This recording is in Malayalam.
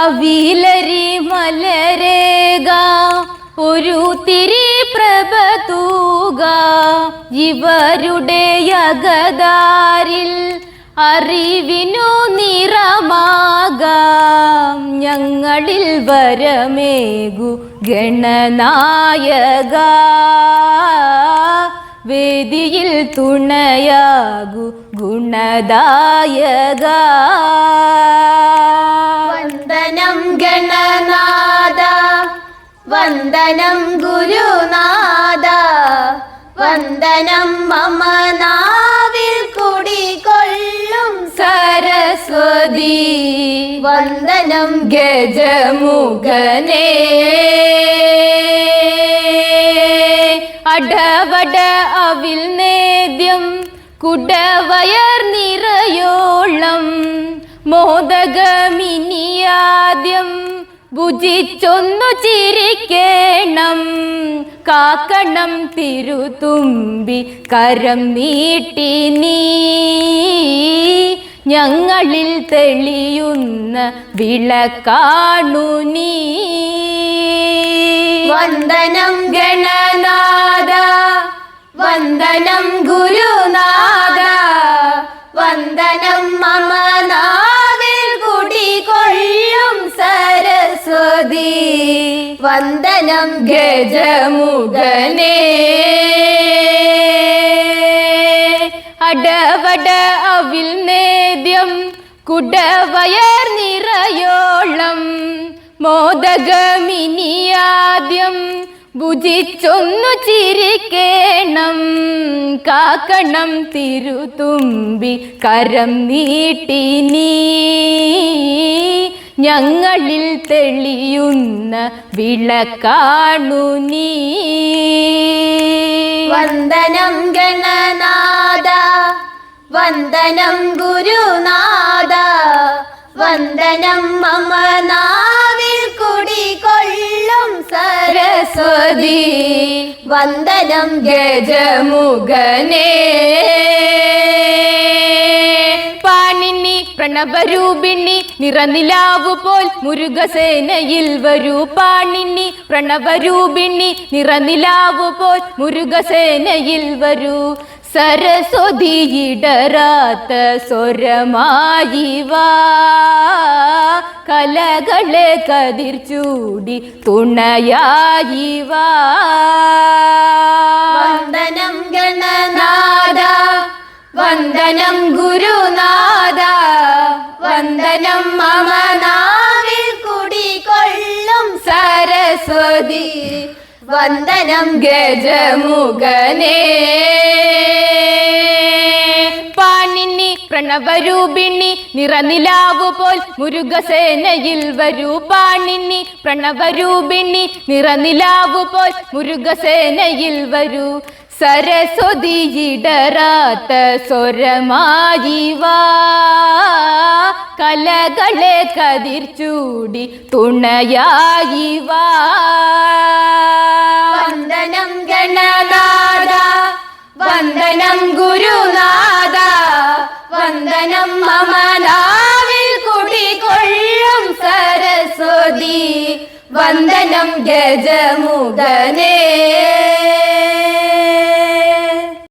അവിലരി മലരേക ഒരു തിരി പ്രഭ തൂക ഇവരുടെ അകതാരിൽ അറിവിനു നിറമാകാം. ഞങ്ങളിൽ വരമേകു ഗണനായക വേദിയിൽ തുണയാകു ഗുണദായക. വന്ദനം ഗുരുനാഥ. വന്ദനം മമ നാവിൽ കുടികൊള്ളും സരസ്വതി. വന്ദനം ഗജമുഖനേ. അടവട അവിൽ നേദ്യം കുടവയർ നിറയോളം. മോദകമിനിയാദ്യം ഭുജിച്ചൊന്നു ചിരിക്കേണം. കാക്കണം തിരുതുമ്പി കരം നീട്ടി നീ. ഞങ്ങളിൽ തെളിയുന്ന വിളക്കാണു നീ. വന്ദനം ഗണനാഥ വന്ദനം വന്ദനം ഗജമുഖനേ. അടവട അവിൽ നേദ്യം കുടവയർ നിറയോളം. മോദകമിനിയാദ്യം ഭുജിച്ചൊന്നു ചിരിക്കേണം. കാക്കണം തിരുതുമ്പി കരം നീട്ടി നീ ഞങ്ങളിൽ തെളിയുന്ന വിളക്കാണു നീ. വന്ദനം ഗണനാഥ വന്ദനം ഗുരുനാഥ വന്ദനം മമ നാവിൽ കുടികൊള്ളും സരസ്വതി. വന്ദനം ഗജമുഖനേ. പ്രണവരൂപിണി നിറനിലാവു പോൽ മുരുകസേനയിൽ വരൂ പാണിനി. പ്രണവരൂപിണി നിറനിലാവു പോൽ മുരുകസേനയിൽ വരൂ. സരസ്വതിയിടരാത്ത സ്വരമായി വാ. കലകളെ കതിർച്ചൂടി ചൂടി തുണയായി വാ. വന്ദനം ഗണനാഥ വന്ദനം ഗുരുനാഥ വന്ദനം മമ നാവിൽ കുടികൊള്ളും സരസ്വതി. വന്ദനം ഗജമുഖനേ. പാണിനി പ്രണവരൂപിണി നിറനിലാവു പോൽ മുരുകസേനയിൽ വരൂ. പാണിനി പ്രണവരൂപിണി നിറനിലാവു പോൽ മുരുകസേനയിൽ വരൂ. സരസ്വതിയിടറാത്ത സ്വരമായി വാ. കലകളെ കതിർ ചൂടി തുണയായി വന്ദനം ഗണനാഥ വന്ദനം ഗുരുനാഥ വന്ദനം മമനാവിൽ കുടികൊള്ളും സരസ്വതി വന്ദനം ഗജമുഖനേ